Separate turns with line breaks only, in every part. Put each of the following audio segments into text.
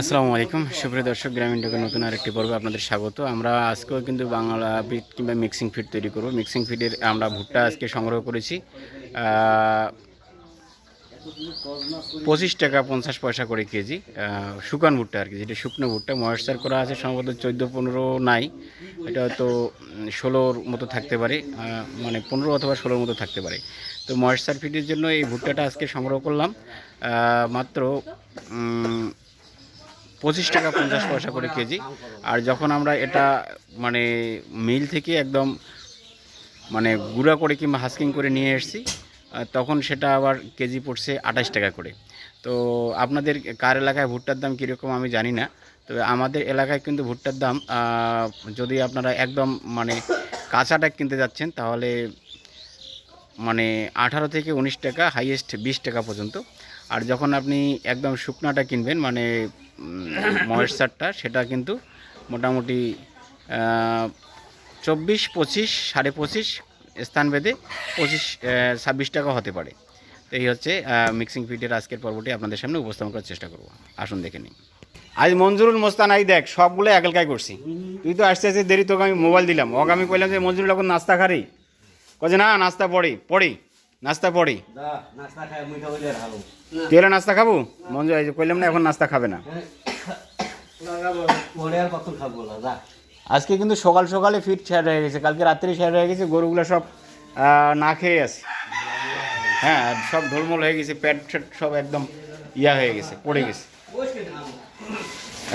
আসসালামু আলাইকুম। সুপ্রিয় দর্শক, গ্রামীণ ডেকের নতুন আরেকটি পর্ব আপনাদের স্বাগত। আমরা আজকেও কিন্তু বাংলা ফিট কিংবা মিক্সিং ফিট তৈরি করব। মিক্সিং ফিটের আমরা ভুট্টা আজকে সংগ্রহ করেছি। পঁচিশ টাকা পঞ্চাশ পয়সা করে কেজি শুকান ভুট্টা আর কি, যেটা শুকনো ভুট্টা ময়েশ্চার করা আছে, সম্ভবত চোদ্দ পনেরো নাই, এটা হয়তো ষোলোর মতো থাকতে পারে মানে পনেরো অথবা ষোলোর মতো থাকতে পারে। তো ময়েশ্চার ফিটের জন্য এই ভুট্টাটা আজকে সংগ্রহ করলাম মাত্র পঁচিশ টাকা পঞ্চাশ পয়সা করে কেজি, আর যখন আমরা এটা মানে মিল থেকে একদম মানে গুঁড়া করে কিংবা হাস্কিং করে নিয়ে এসেছি তখন সেটা আবার কেজি পড়ছে আঠাশ টাকা করে। তো আপনাদের কার এলাকায় ভুট্টার দাম কীরকম আমি জানি না, তবে আমাদের এলাকায় কিন্তু ভুট্টার দাম যদি আপনারা একদম মানে কাঁচাটা কিনতে যাচ্ছেন তাহলে মানে আঠারো থেকে উনিশ টাকা হাইয়েস্ট বিশ টাকা পর্যন্ত। আর যখন আপনি একদম শুকনাটা কিনবেন মানে ময়েশ্চারটা সেটা কিন্তু মোটামুটি চব্বিশ, পঁচিশ, সাড়ে পঁচিশ স্থান ভেদে পঁচিশ ছাব্বিশ টাকা হতে পারে। তো এই হচ্ছে মিক্সিং ফিডের আজকের পর্বটি আপনাদের সামনে উপস্থাপন করার চেষ্টা করব। আসুন দেখে নিন আজ মঞ্জুরুল মোস্তান আই দেখ সবগুলো একালকাই করছি। তুই তো আসতে আসতে দেরি তোকে আমি মোবাইল দিলাম। ওকে আমি কইলাম যে মঞ্জুরুল এখন নাস্তা খারি কছে না নাস্তা পড়ি পড়ি নাস্তা পড়ি। তুই এলে নাস্তা খাব? মঞ্জু এই যে কইলাম না এখন নাস্তা খাবে না।
পরে আর কত খাব না
আজকে কিন্তু সকাল সকালে ফিট শেয়ার হয়ে গেছে। কালকে রাত্রে শেয়ার হয়ে গেছে, গরুগুলো সব না খেয়ে আছে। হ্যাঁ সব ঢোলমোল হয়ে গেছে, প্যাট ফ্যাট সব একদম ইয়া হয়ে গেছে, পড়ে গেছে।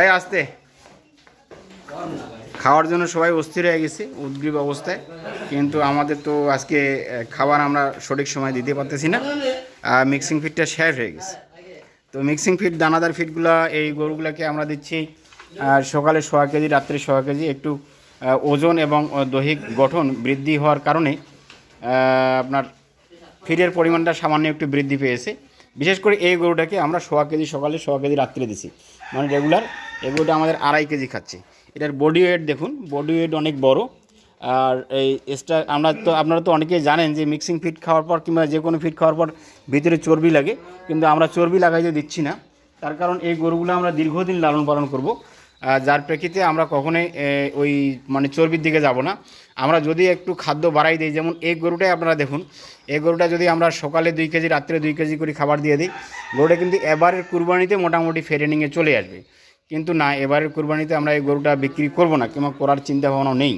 এই আসতে। খাওয়ার জন্য সবাই অস্থির হয়ে গেছে, উদ্গ্রীব অবস্থায়। কিন্তু আমাদের তো আজকে খাবার আমরা সঠিক সময় দিতে পারতেছি না। আর মিক্সিং ফিটটা শেয়ার হয়ে গেছে। তো মিক্সিং ফিট দানাদার ফিটগুলো এই গরুগুলোকে আমরা দিচ্ছি আহ, সকালে সোয়া কেজি রাত্রে সোয়া কেজি একটু ওজন এবং দৈহিক গঠন বৃদ্ধি হওয়ার কারণে আপনার ফিডের পরিমাণটা সামান্য একটু বৃদ্ধি পেয়েছে। বিশেষ করে এই গরুটাকে আমরা সোয়া কেজি সকালে সোয়া কেজি রাত্রে দিছি। মানে রেগুলার এই গরুটা আমাদের আড়াই কেজি খাচ্ছে। এটার বডি ওয়েট দেখুন বডি ওয়েট অনেক বড়। আর এই এক্সট্রা আমরা তো আপনারা তো অনেকেই জানেন যে মিক্সিং ফিড খাওয়ার পর কিংবা যে কোনো ফিড খাওয়ার পর ভিতরে চর্বি লাগে। কিন্তু আমরা চর্বি লাগাইতে দিচ্ছি না। তার কারণ এই গরুগুলো আমরা দীর্ঘদিন লালন পালন করব। যার প্রেক্ষিতে আমরা কখনোই ওই মানে চর্বির দিকে যাব না। আমরা যদি একটু খাদ্য বাড়াই দিই, যেমন এই গরুটাই আপনারা দেখুন। এই গরুটা যদি আমরা সকালে দুই কেজি, রাত্রে দুই কেজি করে খাবার দিয়ে দিই, গরুটা কিন্তু এবারের কুরবানিতে মোটামুটি ফেরেনিংয়ে চলে আসবে। কিন্তু না, এবারের কুরবানিতে আমরা এই গরুটা বিক্রি করব না, কিংবা করার চিন্তা ভাবনাও নেই।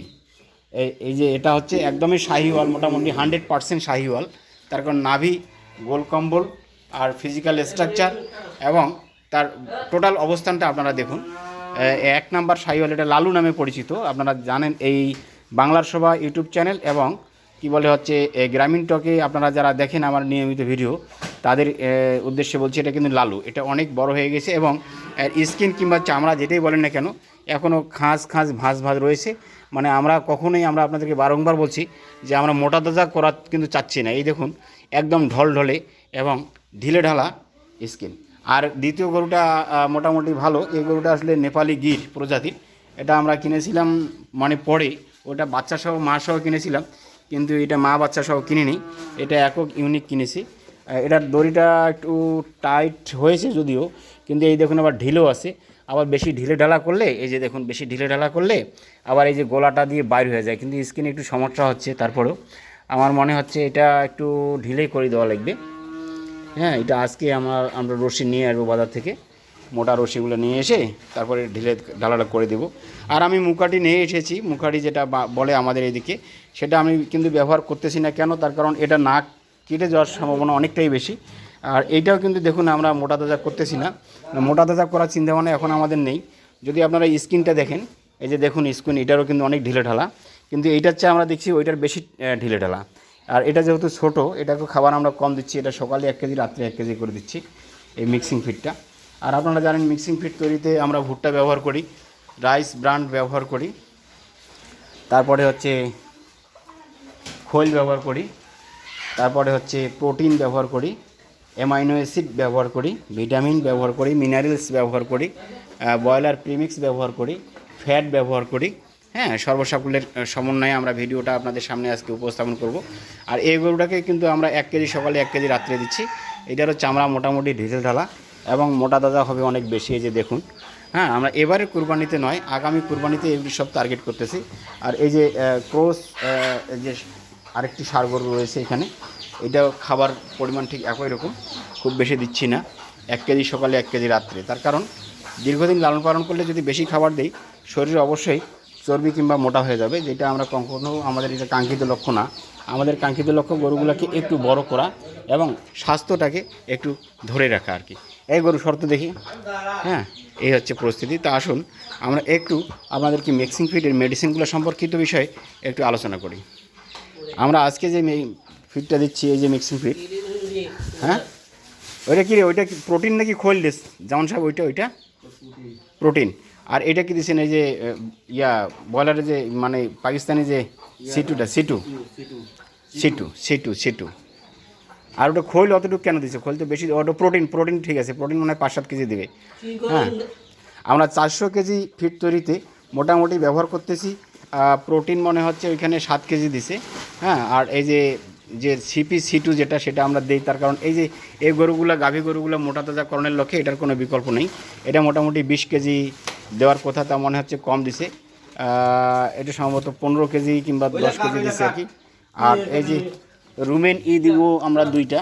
এই এই যে এটা হচ্ছে একদমই শাহিওয়াল, মোটামুটি হান্ড্রেড পার্সেন্ট শাহিওয়াল। তার কারণ নাভি, গোল কম্বল আর ফিজিক্যাল স্ট্রাকচার এবং তার টোটাল অবস্থানটা আপনারা দেখুন। এক নাম্বার শাহিওয়াল এটা লালু নামে পরিচিত। আপনারা জানেন এই বাংলার সভা ইউটিউব চ্যানেল এবং কি বলে হচ্ছে গ্রামীণ টকে আপনারা যারা দেখেন আমার নিয়মিত ভিডিও, তাদের উদ্দেশ্যে বলছি এটা কিন্তু লালু। এটা অনেক বড় হয়ে গেছে এবং স্কিন কিংবা চামড়া যেটাই বলেন না কেন এখনও খাঁজ খাঁজ ভাঁজ ভাঁজ রয়েছে। মানে আমরা কখনোই আমরা আপনাদেরকে বারংবার বলছি যে আমরা মোটা তাজা করা কিন্তু চাচ্ছি না। এই দেখুন, একদম ঢল ঢলে এবং ঢিলে ঢালা স্কিন। আর দ্বিতীয় গরুটা মোটামুটি ভালো। এই গরুটা আসলে নেপালি গির প্রজাতির। এটা আমরা কিনেছিলাম মানে পরে, ওটা বাচ্চা সহ মা সহ কিনেছিলাম, কিন্তু এটা মা বাচ্চা সহ কিনিনি। এটা একক ইউনিক কিনেছি। এটার দড়িটা একটু টাইট হয়েছে যদিও, কিন্তু এই দেখুন আবার ঢিলেও আছে। আবার বেশি ঢিলে ঢালা করলে, এই যে দেখুন বেশি ঢিলে ঢালা করলে, আবার এই যে গোলাটা দিয়ে বাইর হয়ে যায়, কিন্তু স্কিনে একটু সমস্যা হচ্ছে তারপরেও। আমার মনে হচ্ছে এটা একটু ঢিলেই করে দেওয়া লাগবে। হ্যাঁ এটা আজকে আমার, আমরা রশি নিয়ে আসব বাজার থেকে। মোটা রশিগুলো নিয়ে এসে তারপরে ঢিলে ঢালাটা করে দেবো। আর আমি মুখাটি নিয়ে এসেছি। মুখাটি যেটা বলে আমাদের এদিকে, সেটা আমি কিন্তু ব্যবহার করতেছি না। কেন? তার কারণ এটা নাক কেটে যাওয়ার সম্ভাবনা অনেকটাই বেশি। আর এইটাও কিন্তু দেখুন, আমরা মোটা তাজা করতেছি না। মোটা তাজা করার চিন্তাভাবনা এখন আমাদের নেই। যদি আপনারা স্কিনটা দেখেন, এই যে দেখুন স্কিন, এটারও কিন্তু অনেক ঢিলে ঢালা কিন্তু এইটার চেয়ে আমরা দেখছি ওইটার বেশি ঢিলে ঢালা আর এটা যেহেতু ছোট, এটাকে খাবার আমরা কম দিচ্ছি, এটা সকালে এক কেজি, রাত্রে এক কেজি করে দিচ্ছি এই মিক্সিং ফিডটা আর আপনারা জানেন মিক্সিং ফিড তৈরিতে আমরা ভুট্টা ব্যবহার করি রাইস ব্রান্ড ব্যবহার করি, তারপরে হচ্ছে খোল ব্যবহার করি, তারপরে হচ্ছে প্রোটিন ব্যবহার করি অ্যামাইনো অ্যাসিড ব্যবহার করি ভিটামিন ব্যবহার করি মিনারেলস ব্যবহার করি ব্রয়লার প্রিমিক্স ব্যবহার করি ফ্যাট ব্যবহার করি হ্যাঁ সর্বসাকুল্যের সমন্বয়ে আমরা ভিডিওটা আপনাদের সামনে আজকে উপস্থাপন করব। আর এই গরুটাকে কিন্তু আমরা এক কেজি, সকালে এক কেজি রাত্রে দিচ্ছি। এটারও চামড়া মোটামুটি ঢিলে ঢালা এবং মোটা দাদা হবে অনেক বেশি, এই যে দেখুন। হ্যাঁ আমরা এবারে কুরবানিতে নয়, আগামী কুরবানিতে এগুলি সব টার্গেট করতেছি। আর এই যে ক্রোস যে আরেকটি সার গরু রয়েছে এখানে এটাও খাবার পরিমাণ ঠিক একই রকম, খুব বেশি দিচ্ছি না। এক কেজি সকালে, এক কেজি রাত্রে। তার কারণ, দীর্ঘদিন লালন পালন করলে যদি বেশি খাবার দিই, শরীর অবশ্যই চর্বি কিংবা মোটা হয়ে যাবে, যেটা আমরা কখনো আমাদের এটা কাঙ্ক্ষিত লক্ষ্য না। আমাদের কাঙ্ক্ষিত লক্ষ্য গরুগুলোকে একটু বড় করা এবং স্বাস্থ্যটাকে একটু ধরে রাখা আর কি। এই গরু শর্ত দেখি। হ্যাঁ এই হচ্ছে পরিস্থিতি। তা আসুন, আমরা একটু আপনাদেরকে মিক্সিং ফিডের মেডিসিনগুলো সম্পর্কিত বিষয়ে একটু আলোচনা করি। আমরা আজকে যে ফিডটা দিচ্ছি, এই যে মিক্সিং ফিড হ্যাঁ? ওইটা কি রে? ওইটা কি প্রোটিন নাকি খোল দিস যেমন সাহেব, ওইটা ওইটা? প্রোটিন আর এটা কি দিচ্ছেন এই যে ইয়া বয়লারের যে মানে পাকিস্তানি যে সিটুটা, সিটু? সিটু সিটু সিটু। আর ওটা খোল অতটুকু কেন দিচ্ছে খোল তো বেশি, ওটা প্রোটিন প্রোটিন ঠিক আছে, প্রোটিন মনে হয় পাঁচ সাত কেজি দেবে। হ্যাঁ। আমরা চারশো কেজি ফিট তৈরিতে মোটামুটি ব্যবহার করতেছি প্রোটিন মনে হচ্ছে ওইখানে সাত কেজি দিছে হ্যাঁ। আর এই যে যে সিপি সিটু যেটা, সেটা আমরা দিই তার কারণ এই যে, এই গরুগুলো, গাভী গরুগুলো মোটা তাজাকরণের লক্ষ্যে এটার কোনো বিকল্প নেই। এটা মোটামুটি বিশ কেজি দেওয়ার কথা তা মনে হচ্ছে কম দিছে। এটা সম্ভবত পনেরো কেজি কিংবা দশ কেজি দিছে আর কি। আর এই যে রুমেন ই দিব আমরা দুইটা।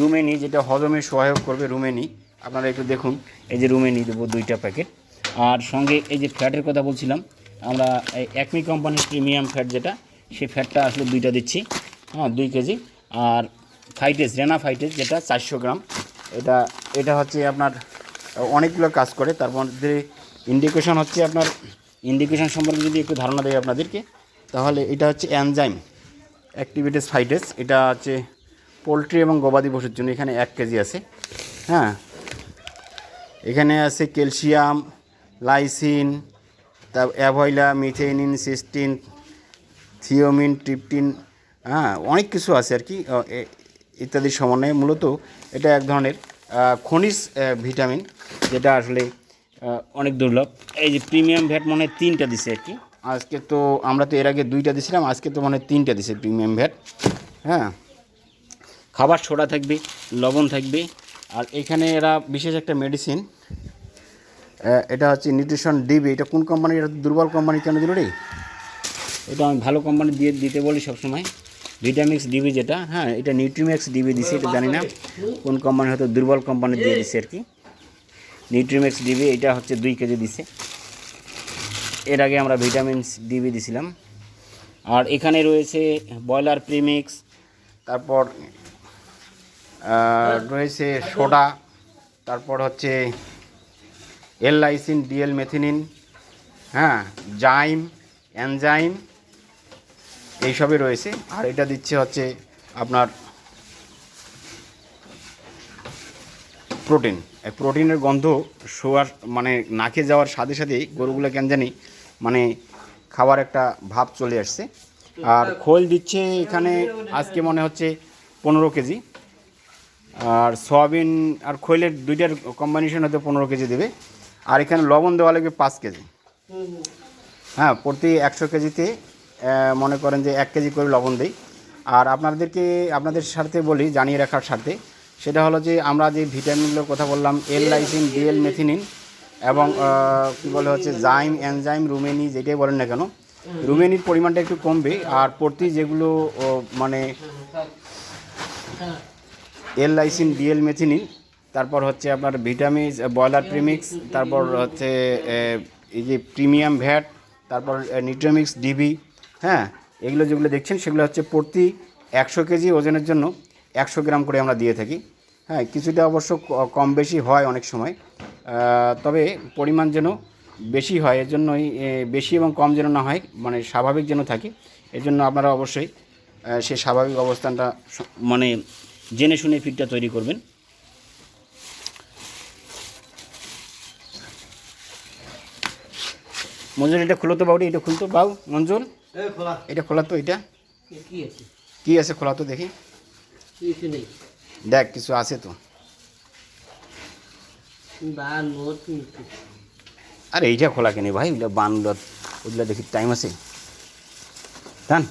রুমেন ই যেটা হজমে সহায়ক করবে রুমেন ই আপনারা একটু দেখুন এই যে রুমেন ই দেবো দুইটা প্যাকেট। আর সঙ্গে এই যে ফ্যাটের কথা বলছিলাম আমরা এই একমি কোম্পানির প্রিমিয়াম ফ্যাট যেটা সেই ফ্যাটটা আসলে দুইটা দিচ্ছি। হ্যাঁ দুই কেজি। আর ফাইটেস রেনা ফাইটেস যেটা চারশো গ্রাম। এটা এটা হচ্ছে আপনার অনেকগুলো কাজ করে তার মধ্যে ইন্ডিকেশন হচ্ছে আপনার ইন্ডিকেশন সম্পর্কে যদি একটু ধারণা দেয় আপনাদেরকে, তাহলে এটা হচ্ছে অ্যানজাইম অ্যাক্টিভিটিস ফাইটেস এটা হচ্ছে পোলট্রি এবং গবাদি পশুর জন্য, এখানে এক কেজি আছে হ্যাঁ? এখানে আছে ক্যালসিয়াম লাইসিন তা অ্যাভয়লা মিথেনিন সিস্টিন থিওমিন ট্রিপটিন হ্যাঁ অনেক কিছু আছে আর কি ইত্যাদির সমন্বয়ে। মূলত এটা এক ধরনের খনিজ ভিটামিন, যেটা আসলে অনেক দুর্লভ। এই যে প্রিমিয়াম ভ্যাট মনে হয় তিনটা দিছে আর কি। আজকে তো আমরা তো এর আগে দুইটা দিছিলাম আজকে তো মনে হয় তিনটা দিছে প্রিমিয়াম ভ্যাট। হ্যাঁ। খাবার সোডা থাকবে লবণ থাকবে আর এখানে এরা বিশেষ একটা মেডিসিন এটা হচ্ছে নিউট্রিশন ডিবি এটা কোন কোম্পানি এটা দুর্বল কোম্পানি কেন দিল রে? এটা আমি ভালো কোম্পানি দিয়ে দিতে বলি সবসময়। ভিটামিক্স ডিবি যেটা হ্যাঁ এটা নিউট্রিম্যাক্স ডিবি দিছে এটা জানি না। কোন কোম্পানি হয়তো দুর্বল কোম্পানি দিয়ে দিছে আর কি। নিউট্রিম্যাক্স ডিবি এটা হচ্ছে দুই কেজি দিছে। এর আগে আমরা ভিটামিনস ডিবি দিছিলাম। আর এখানে রয়েছে ব্রয়লার প্রিমিক্স, তারপর রয়েছে সোডা, তারপর হচ্ছে এল লাইসিন ডিএল মেথিনিন হ্যাঁ জাইম অ্যানজাইম এইসবই রয়েছে। আর এটা দিচ্ছে হচ্ছে আপনার প্রোটিন প্রোটিনের গন্ধ শোয়ার মানে নাকে যাওয়ার সাথে সাথেই গরুগুলো কেন জানি মানে খাবার একটা ভাব চলে আসছে। আর খোল দিচ্ছে এখানে আজকে মনে হচ্ছে পনেরো কেজি। আর সয়াবিন আর খৈলের দুইটার কম্বিনেশন হয়তো পনেরো কেজি দেবে। আর এখানে লবণ দেওয়া লাগবে পাঁচ কেজি। হ্যাঁ প্রতি একশো কেজিতে মনে করেন যে এক কেজি করে লবণ দিই। আর আপনাদেরকে, আপনাদের স্বার্থে বলি, জানিয়ে রাখার স্বার্থে সেটা হলো যে আমরা যে ভিটামিনগুলোর কথা বললাম এল লাইসিন ডিএল মেথিনিন এবং কী বলে হচ্ছে জাইম এনজাইম রুমেনি যেটাই বলেন না কেন রুমেনির পরিমাণটা একটু কমবে আর প্রতি যেগুলো মানে এল লাইসিন ডিএল মেথিনিন তারপর হচ্ছে আপনার ভিটামিন ব্রয়লার প্রিমিক্স, তারপর হচ্ছে এই যে প্রিমিয়াম ভ্যাট, তারপর নিউট্রামিক্স ডিবি হ্যাঁ এগুলো যেগুলো দেখছেন সেগুলো হচ্ছে প্রতি একশো কেজি ওজনের জন্য একশো গ্রাম করে আমরা দিয়ে থাকি। হ্যাঁ কিছুটা অবশ্য কম বেশি হয় অনেক সময়। তবে পরিমাণ যেন বেশি হয় এর জন্যই বেশি এবং কম যেন না হয় মানে স্বাভাবিক যেন থাকে। এর জন্য আপনারা অবশ্যই সে স্বাভাবিক অবস্থানটা মানে জেনে শুনে ফিডটা তৈরি করবেন। মঞ্জুর এটা খুলো তো এটা খুলতো বাউ মঞ্জুর? এটা খোলা তো এটা?
কি আছে?
কি আছে? খোলা তো দেখি।
কিছু নেই।
দেখ কিছু আছে তো। আরে এইটা খোলা কেনে ভাই? ওইটা বানগুলো ওইগুলো দেখি টাইম আছে। টান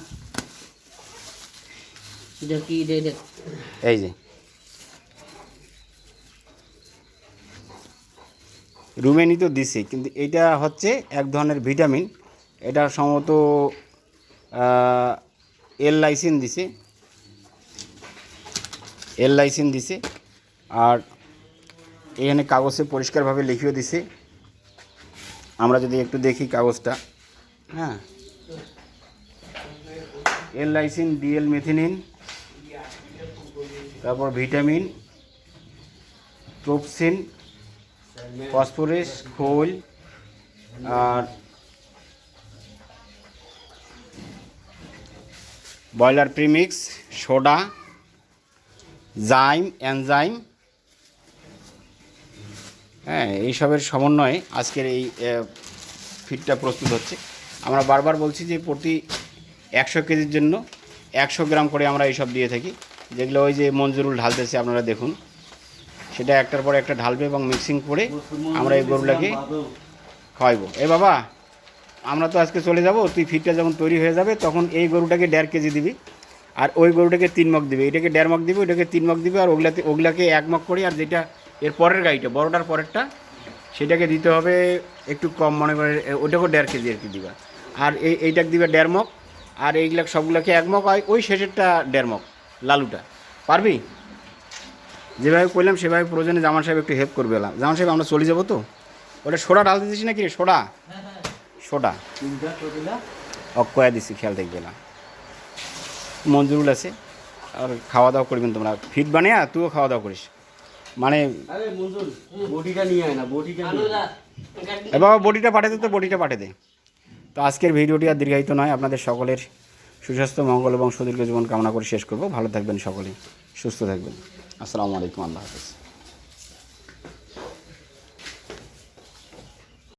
এই যে। রুমেনি তো দিছে কিন্তু এটা হচ্ছে এক ধরনের ভিটামিন। এটা সম্ভবত এল লাইসিন দিছে। এল লাইসিন দিছে আর এখানে কাগজে পরিষ্কারভাবে লিখিয়ে দিছে। আমরা যদি একটু দেখি কাগজটা। হ্যাঁ। এল লাইসিন ডিএল মেথিনিন, তারপর ভিটামিন, ট্রোপসিন, ফসফরাস, খোল আর বয়লার প্রিমিক্স, সোডা জাইম, এনজাইম। হ্যাঁ এইসবের সমন্বয়ে আজকের এই ফিডটা প্রস্তুত হচ্ছে। আমরা বারবার বলছি যে প্রতি একশো কেজির জন্য একশো গ্রাম করে আমরা এইসব দিয়ে থাকি। যেগুলো ওই যে মঞ্জুরুল ঢালতেছে, আপনারা দেখুন। সেটা একটার পর একটা ঢালবে এবং মিক্সিং করে আমরা এই গরুটাকে খাওয়াইবো। এ বাবা, আমরা তো আজকে চলে যাব, তুই ফিডটা যখন তৈরি হয়ে যাবে, তখন এই গরুটাকে দেড় কেজি দিবি। আর ওই গরুটাকে তিন মগ দিবি এটাকে দেড় মগ দিবি ওইটাকে তিন মগ দিবি আর ওগুলাতে ওগুলাকে এক মগ করি আর যেটা এর পরের গাড়িটা বড়টার পরেরটা সেটাকে দিতে হবে একটু কম মনে করে ওটাকেও দেড় কেজি আর কি দিবা। আর এই এইটাকে দিবে দেড় মগ আর এইগুলা সবগুলোকে এক মগ আর ওই শেষেরটা দেড় মগ লালুটা। পারবি? যেভাবে করলাম সেভাবে প্রয়োজনে জামান সাহেব একটু হেল্প করবে এলাম জামান সাহেব আমরা চলে যাব তো? ওটা সোডা ঢালতে দিস নাকি রে? সোডা? সোডা?
তিনটা টোটিলা।
অক্ষয়া দিছি খেয়াল দেখবে না মঞ্জুরুল আছে। আর খাওয়া দাওয়া করবেন তোমরা। ফিট বানিয়ে তুইও খাওয়া দাওয়া করিস। মানে
আরে বডিটা নিয়ে আয় বডিটা
এ বাবা বডিটা পাঠিয়ে দে তো বডিটা পাঠিয়ে দে। তো আজকের ভিডিওটি আর দীর্ঘায়িত নয়। আপনাদের সকলের সুস্বাস্থ্য মঙ্গল এবং সুদীর্ঘ জীবন কামনা করে শেষ করব। ভালো থাকবেন সকলে সুস্থ থাকবেন। আসসালামু আলাইকুম আল্লাহ হাফেজ।